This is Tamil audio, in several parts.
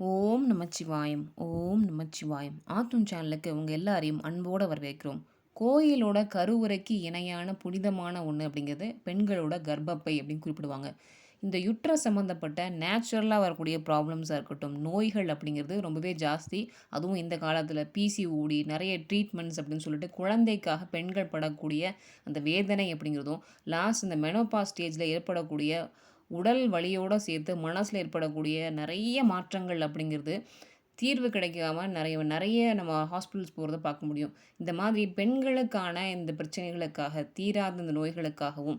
ஓம் நமச்சிவாயம் ஓம் நமச்சிவாயம் ஆத்தும் சேனலுக்கு உங்கள் எல்லாரையும் அன்போடு வரவேற்கிறோம். கோயிலோட கருவுரைக்கு இணையான புனிதமான ஒன்று அப்படிங்கிறது பெண்களோட கர்ப்பப்பை அப்படின்னு குறிப்பிடுவாங்க. இந்த யுட்ர சம்மந்தப்பட்ட நேச்சுரலாக வரக்கூடிய ப்ராப்ளம்ஸாக இருக்கட்டும் நோய்கள் அப்படிங்கிறது ரொம்பவே ஜாஸ்தி. அதுவும் இந்த காலத்தில் பிசிஓடி நிறைய ட்ரீட்மெண்ட்ஸ் அப்படின்னு சொல்லிட்டு குழந்தைக்காக பெண்கள் படக்கூடிய அந்த வேதனை அப்படிங்கிறதும் லாஸ்ட் இந்த மெனோபா ஸ்டேஜில் ஏற்படக்கூடிய உடல் வலியோடு சேர்த்து மனசில் ஏற்படக்கூடிய நிறைய மாற்றங்கள் அப்படிங்கிறது தீர்வு கிடைக்காம நிறைய நிறைய நம்ம ஹாஸ்பிட்டல்ஸ் போகிறத பார்க்க முடியும். இந்த மாதிரி பெண்களுக்கான இந்த பிரச்சனைகளுக்காக தீராத இந்த நோய்களுக்காகவும்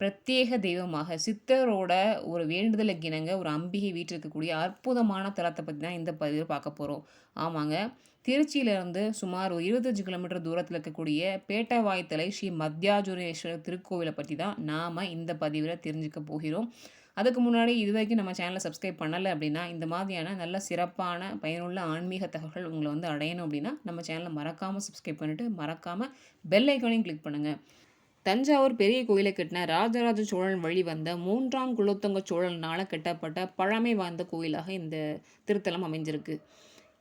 பிரத்யேக தெய்வமாக சித்தரோட ஒரு வேண்டுதலுக்கு இணங்க ஒரு அம்பிகை வீட்டிருக்கக்கூடிய அற்புதமான தலத்தை பற்றி தான் இந்த பதிவில் பார்க்க போகிறோம் ஆமாங்க. திருச்சியிலேருந்து சுமார் ஒரு இருபத்தஞ்சு கிலோமீட்டர் தூரத்தில் இருக்கக்கூடிய பேட்டவாய்த்தலை ஸ்ரீ மத்தியாஜுரேஸ்வரர் திருக்கோவிலை பற்றி தான் நாம் இந்த பதிவில் தெரிஞ்சுக்க போகிறோம். அதுக்கு முன்னாடி இது வரைக்கும் நம்ம சேனலை சப்ஸ்கிரைப் பண்ணலை அப்படின்னா இந்த மாதிரியான நல்ல சிறப்பான பயனுள்ள ஆன்மீக தகவல்கள் உங்களை வந்து அடையணும் அப்படின்னா நம்ம சேனலை மறக்காமல் சப்ஸ்கிரைப் பண்ணிவிட்டு மறக்காமல் பெல் ஐக்கானையும் கிளிக் பண்ணுங்கள் தஞ்சாவூர் பெரிய கோயிலை கட்டின ராஜராஜ சோழன் வழி வந்த மூன்றாம் குலோத்தங்க சோழனால் கட்டப்பட்ட பழமை வாய்ந்த கோயிலாக இந்த திருத்தலம் அமைஞ்சிருக்கு.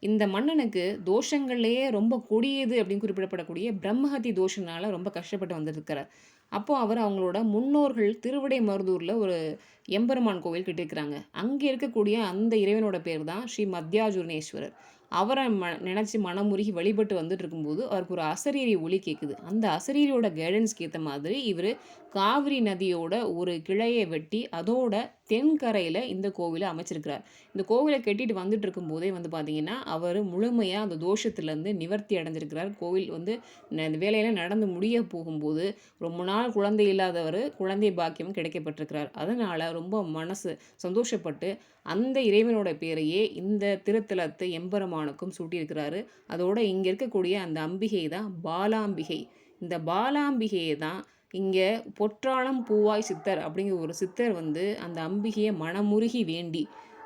இந்த மன்னனுக்கு தோஷங்கள்லேயே ரொம்ப கொடியது அப்படின்னு குறிப்பிடப்படக்கூடிய பிரம்மஹத்தி தோஷனால ரொம்ப கஷ்டப்பட்டு வந்திருக்கிறார் அப்போது அவர் அவங்களோட முன்னோர்கள் திருவிடை மருதூரில் ஒரு எம்பெருமான் கோவில் கட்டியிருக்கிறாங்க. அங்கே இருக்கக்கூடிய அந்த இறைவனோட பேர் தான் ஸ்ரீ மத்தியாஜுர்ணேஸ்வரர் அவரை ம நினச்சி மனமுருகி வழிபட்டு வந்துட்டு இருக்கும்போது அவருக்கு ஒரு அசரீரி ஒலி கேட்குது அந்த அசரீரியோட கைடன்ஸ்க்கு ஏற்ற மாதிரி இவர் காவிரி நதியோட ஒரு கிளையை வெட்டி அதோட தென்கரையில் இந்த கோவிலை அமைச்சிருக்கிறார். இந்த கோவிலை கட்டிட்டு வந்துட்டு இருக்கும்போதே வந்து பார்த்தீங்கன்னா அவர் முழுமையாக அந்த தோஷத்துலேருந்து நிவர்த்தி அடைஞ்சிருக்கிறார். கோவில் வந்து இந்த வேலையெல்லாம் நடந்து முடிய போகும்போது ரொம்ப நாள் குழந்தை இல்லாதவர் குழந்தை பாக்கியம் கிடைக்கப்பட்டிருக்கிறார். அதனால் ரொம்ப மனசு சந்தோஷப்பட்டு அந்த இறைவனோட பேரையே இந்த திருத்தலத்தை எம்பெருமானுக்கும் சூட்டியிருக்கிறாரு. அதோட இங்கே இருக்கக்கூடிய அந்த அம்பிகை தான் பாலாம்பிகை. இந்த பாலாம்பிகையை தான் இங்கே பொற்றாளம் பூவாய் சித்தர் அப்படிங்கிற ஒரு சித்தர் வந்து அந்த அம்பிகையை மனமுருகி வேண்டி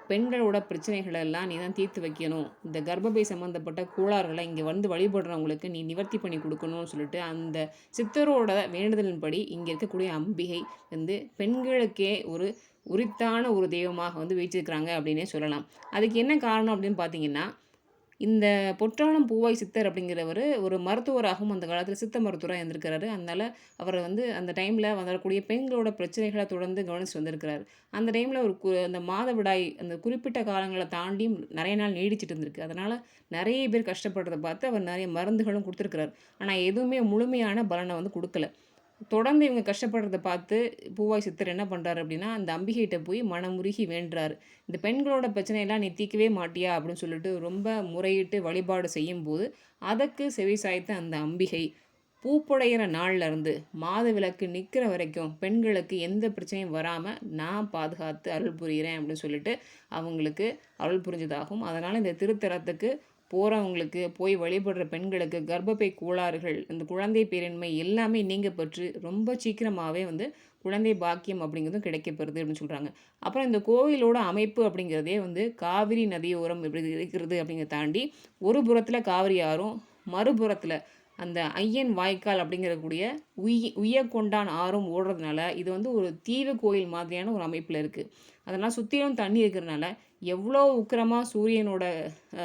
பெண்களோட பிரச்சனைகளை எல்லாம் நீ தான் தீர்த்து வைக்கணும். இந்த கர்ப்பப்பை சம்மந்தப்பட்ட கோளாறுகளை இங்கே வந்து வழிபடுறவங்களுக்கு நீ நிவர்த்தி பண்ணி கொடுக்கணும்னு சொல்லிட்டு அந்த சித்தரோட வேண்டுதலின்படி இங்கே இருக்கக்கூடிய அம்பிகை வந்து பெண்களுக்கே ஒரு உரித்தான ஒரு தெய்வமாக வந்து வீச்சிருக்கிறாங்க அப்படின்னே சொல்லலாம். அதுக்கு என்ன காரணம் அப்படின்னு பார்த்தீங்கன்னா இந்த பொற்றாளம் பூவாய் சித்தர் அப்படிங்கிறவர் ஒரு மருத்துவராகவும் அந்த காலத்தில் சித்த மருத்துவராக இருந்திருக்கிறாரு. அதனால் அவர் வந்து அந்த டைமில் வரக்கூடிய பெண்களோட பிரச்சனைகளை தொடர்ந்து கவனிச்சு வந்திருக்கிறார். அந்த டைமில் ஒரு கு அந்த மாதவிடாய் அந்த குறிப்பிட்ட காலங்களை தாண்டியும் நிறைய நாள் நீடிச்சிட்டு இருந்திருக்கு. அதனால் நிறைய பேர் கஷ்டப்படுறதை பார்த்து அவர் நிறைய மருந்துகளும் கொடுத்துருக்கிறார். ஆனால் எதுவுமே முழுமையான பலனை வந்து கொடுக்கல. தொடர்ந்து இவங்க கஷ்டப்படுறத பார்த்து பூவாய் சித்தர் என்ன பண்ணுறாரு அப்படின்னா அந்த அம்பிகைகிட்ட போய் மனமுருகி வேண்டுறாரு. இந்த பெண்களோட பிரச்சனையெல்லாம் நீ தீக்கவே மாட்டியா அப்படின்னு சொல்லிட்டு ரொம்ப முறையிட்டு வழிபாடு செய்யும்போது அதற்கு செவி சாய்த்த அந்த அம்பிகை பூப்புடையிற நாள்லேருந்து மாத விளக்கு நிற்கிற வரைக்கும் பெண்களுக்கு எந்த பிரச்சனையும் வராமல் நான் பாதுகாத்து அருள் புரிகிறேன் அப்படின்னு சொல்லிட்டு அவங்களுக்கு அருள் புரிஞ்சதாகும். அதனால் இந்த திருத்தலத்துக்கு போகிறவங்களுக்கு போய் வழிபடுற பெண்களுக்கு கர்ப்பப்பை கோளாறுகள் இந்த குழந்தை பேரின்மை எல்லாமே நீங்க பெற்று ரொம்ப சீக்கிரமாகவே வந்து குழந்தை பாக்கியம் அப்படிங்கிறதும் கிடைக்கப்பெறுது அப்படின்னு சொல்கிறாங்க அப்புறம் இந்த கோவிலோட அமைப்பு அப்படிங்கிறதே வந்து காவிரி நதியோரம் எப்படி இருக்கிறது அப்படிங்கிறத தாண்டி ஒரு புறத்தில் காவிரி ஆறும் மறுபுறத்தில் அந்த ஐயன் வாய்க்கால் அப்படிங்கிறக்கூடிய உய கொண்டான் ஆறும் ஓடுறதுனால இது வந்து ஒரு தீவு கோயில் மாதிரியான ஒரு அமைப்பில் இருக்குது அதனால் சுற்றிலும் தண்ணி இருக்கிறதுனால எவ்வளோ உக்கிரமாக சூரியனோட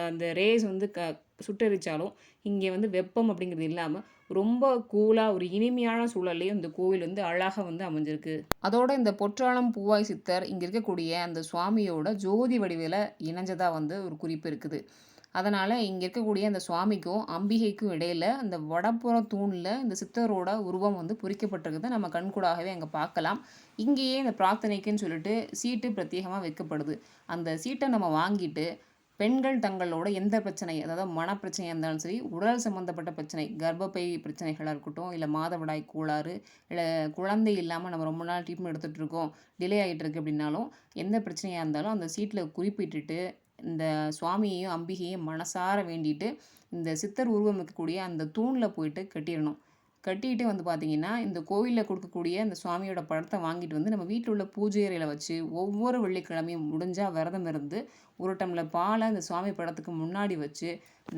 அந்த ரேஸ் வந்து க சுட்டரித்தாலும் இங்கே வந்து வெப்பம் அப்படிங்கிறது இல்லாமல் ரொம்ப கூலாக ஒரு இனிமையான சூழல்லையும் இந்த கோவில் வந்து அழகாக வந்து அமைஞ்சிருக்கு. அதோட இந்த பொற்றாளம் பூவாய் சித்தர் இங்கே இருக்கக்கூடிய அந்த சுவாமியோட ஜோதி வடிவில் இணைஞ்சதாக வந்து ஒரு குறிப்பு இருக்குது. அதனால் இங்கே இருக்கக்கூடிய அந்த சுவாமிக்கும் அம்பிகைக்கும் இடையில் அந்த வடப்புற தூணில் இந்த சித்தரோட உருவம் வந்து பொறிக்கப்பட்டிருக்கிறத நம்ம கண்கூடாகவே அங்கே பார்க்கலாம். இங்கேயே இந்த பிரார்த்தனைக்குன்னு சொல்லிட்டு சீட்டு பிரத்யேகமாக வைக்கப்படுது. அந்த சீட்டை நம்ம வாங்கிட்டு பெண்கள் தங்களோட எந்த பிரச்சனை அதாவது மனப்பிரச்சனையாக இருந்தாலும் சரி உடல் சம்மந்தப்பட்ட பிரச்சனை கர்ப்பப்பை பிரச்சனைகளாக இருக்கட்டும் இல்லை மாதவிடாய் கோளாறு இல்லை குழந்தை இல்லாமல் நம்ம ரொம்ப நாள் ட்ரீட்மெண்ட் எடுத்துகிட்டு இருக்கோம் டிலே ஆகிட்டு இருக்கு அப்படின்னாலும் எந்த பிரச்சனையாக இருந்தாலும் அந்த சீட்டில் குறிப்பிட்டுட்டு இந்த சுவாமியையும் அம்பிகையும் மனசார வேண்டிட்டு இந்த சித்தர் உருவம் இருக்கக்கூடிய அந்த தூணில் போயிட்டு கட்டிடணும். கட்டிட்டு வந்து பார்த்திங்கன்னா இந்த கோவிலில் கொடுக்கக்கூடிய அந்த சுவாமியோட படத்தை வாங்கிட்டு வந்து நம்ம வீட்டில் உள்ள பூஜை அறையில் வச்சு ஒவ்வொரு வெள்ளிக்கிழமையும் முடிஞ்சால் விரதம் இருந்து ஒரு டம்ளர் பாலை அந்த சுவாமி படத்துக்கு முன்னாடி வச்சு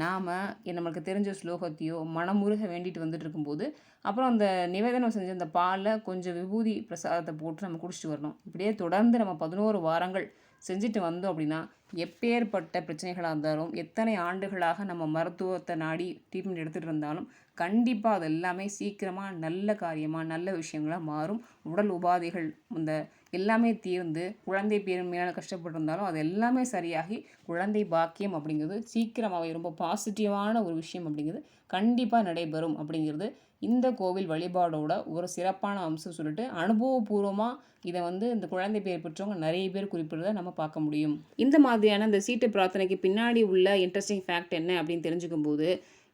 நாம் நம்மளுக்கு தெரிஞ்ச ஸ்லோகத்தையோ மனமுருக வேண்டிட்டு வந்துட்டு இருக்கும்போது அப்புறம் அந்த நிவேதனம் செஞ்ச அந்த பாலில் கொஞ்சம் விபூதி பிரசாதத்தை போட்டு நம்ம குடிச்சிட்டு வரணும். இப்படியே தொடர்ந்து நம்ம பதினோரு வாரங்கள் செஞ்சுட்டு வந்தோம் அப்படின்னா எப்பேற்பட்ட பிரச்சனைகளாக இருந்தாலும் எத்தனை ஆண்டுகளாக நம்ம மருத்துவத்தை நாடி ட்ரீட்மெண்ட் எடுத்துகிட்டு இருந்தாலும் கண்டிப்பாக அது எல்லாமே சீக்கிரமாக நல்ல காரியமாக நல்ல விஷயங்களாக மாறும். உடல் உபாதைகள் இந்த எல்லாமே தீர்ந்து குழந்தை பேருமையான கஷ்டப்பட்டிருந்தாலும் அது எல்லாமே சரியாகி குழந்தை பாக்கியம் அப்படிங்கிறது சீக்கிரமாகவே ரொம்ப பாசிட்டிவான ஒரு விஷயம் அப்படிங்கிறது கண்டிப்பாக நடைபெறும் அப்படிங்கிறது இந்த கோவில் வழிபாடோட ஒரு சிறப்பான அம்சம் சொல்லிட்டு அனுபவபூர்வமாக இதை வந்து இந்த குழந்தை பேர் பெற்றவங்க நிறைய பேர் குறிப்பிடுறத நம்ம பார்க்க முடியும். இந்த மாதிரி மாதிரியான அந்த சீட்டு பிரார்த்தனைக்கு பின்னாடி உள்ள இன்ட்ரெஸ்டிங் ஃபேக்ட் என்ன அப்படின்னு தெரிஞ்சுக்கும் போது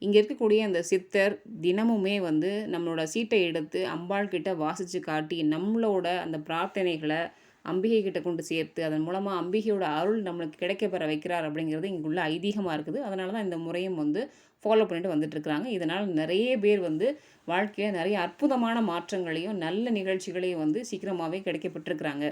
இங்கே இருக்கக்கூடிய அந்த சித்தர் தினமுமே வந்து நம்மளோட சீட்டை எடுத்து அம்பாள் கிட்ட வாசித்து காட்டி நம்மளோட அந்த பிரார்த்தனைகளை அம்பிகை கிட்ட கொண்டு சேர்த்து அதன் மூலமாக அம்பிகையோட அருள் நம்மளுக்கு கிடைக்க பெற வைக்கிறார் அப்படிங்கிறது இங்குள்ள ஐதீகமாக இருக்குது. அதனால தான் இந்த முறையும் வந்து ஃபாலோ பண்ணிட்டு வந்துட்டுருக்குறாங்க இதனால் நிறைய பேர் வந்து வாழ்க்கையில் நிறைய அற்புதமான மாற்றங்களையும் நல்ல நிகழ்ச்சிகளையும் வந்து சீக்கிரமாகவே கிடைக்கப்பட்டிருக்கிறாங்க.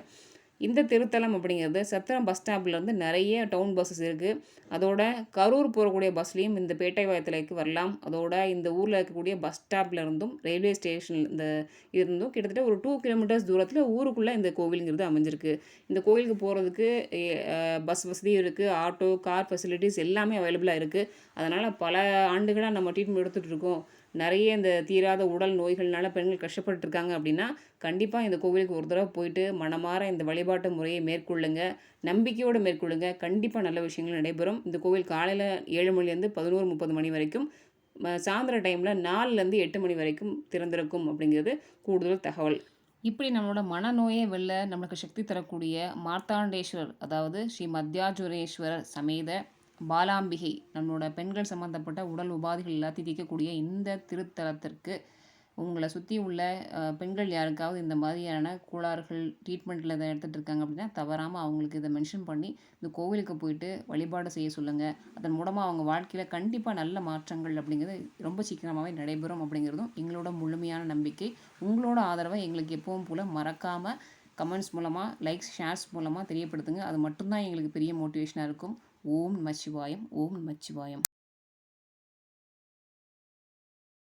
இந்த திருத்தலம் அப்படிங்கிறது சத்திரம் பஸ் ஸ்டாப்லேருந்து நிறைய டவுன் பஸ்ஸஸ் இருக்குது அதோட கரூர் போகக்கூடிய பஸ்லேயும் இந்த பேட்டை வாயத்திலைக்கு வரலாம். அதோட இந்த ஊரில் இருக்கக்கூடிய பஸ் ஸ்டாப்லேருந்தும் ரயில்வே ஸ்டேஷன் இந்த இருந்தும் கிட்டத்தட்ட ஒரு டூ கிலோமீட்டர்ஸ் தூரத்தில் ஊருக்குள்ளே இந்த கோவிலுங்கிறது அமைஞ்சிருக்கு. இந்த கோவிலுக்கு போகிறதுக்கு பஸ் வசதியும் இருக்குது ஆட்டோ கார் ஃபெசிலிட்டிஸ் எல்லாமே அவைலபிளாக இருக்குது அதனால் பல ஆண்டுகளாக நம்ம ட்ரீட்மெண்ட் எடுத்துகிட்டு இருக்கோம். நிறைய இந்த தீராத உடல் நோய்கள்னால பெண்கள் கஷ்டப்பட்டுருக்காங்க அப்படின்னா கண்டிப்பாக இந்த கோவிலுக்கு ஒரு தடவை போயிட்டு மனமாற இந்த வழிபாட்டு முறையை மேற்கொள்ளுங்க. நம்பிக்கையோடு மேற்கொள்ளுங்க. கண்டிப்பாக நல்ல விஷயங்கள் நடைபெறும். இந்த கோவில் காலையில் ஏழு மணிலேருந்து பதினோரு முப்பது மணி வரைக்கும் சாயந்தர டைமில் நாலுலேருந்து எட்டு மணி வரைக்கும் திறந்திருக்கும் அப்படிங்கிறது கூடுதல் தகவல். இப்படி நம்மளோட மனநோயை வெளில நம்மளுக்கு சக்தி தரக்கூடிய மார்த்தாண்டேஸ்வரர் அதாவது ஸ்ரீ மத்தியாஜுரேஸ்வரர் சமேத பாலாம்பிகை நம்மளோட பெண்கள் சம்மந்தப்பட்ட உடல் உபாதைகள் எல்லாத்தையும் தீர்க்கக்கூடிய இந்த திருத்தலத்திற்கு உங்களை சுற்றி உள்ள பெண்கள் யாருக்காவது இந்த மாதிரியான கோளாறுகள் ட்ரீட்மெண்ட்டில் இதை எடுத்துகிட்டு இருக்காங்க அப்படின்னா தவறாமல் அவங்களுக்கு இதை மென்ஷன் பண்ணி இந்த கோவிலுக்கு போயிட்டு வழிபாடு செய்ய சொல்லுங்கள் அதன் மூலமாக அவங்க வாழ்க்கையில் கண்டிப்பாக நல்ல மாற்றங்கள் அப்படிங்கிறது ரொம்ப சீக்கிரமாகவே நடைபெறும் அப்படிங்கிறதும் எங்களோட முழுமையான நம்பிக்கை. உங்களோட ஆதரவை எங்களுக்கு எப்பவும் போல் மறக்காமல் கமெண்ட்ஸ் மூலமாக லைக்ஸ் ஷேர்ஸ் மூலமாக தெரியப்படுத்துங்க. அது மட்டும்தான் எங்களுக்கு பெரிய மோட்டிவேஷனாக இருக்கும். ஓம் நமச்சிவாயம் ஓம் நமச்சிவாயம்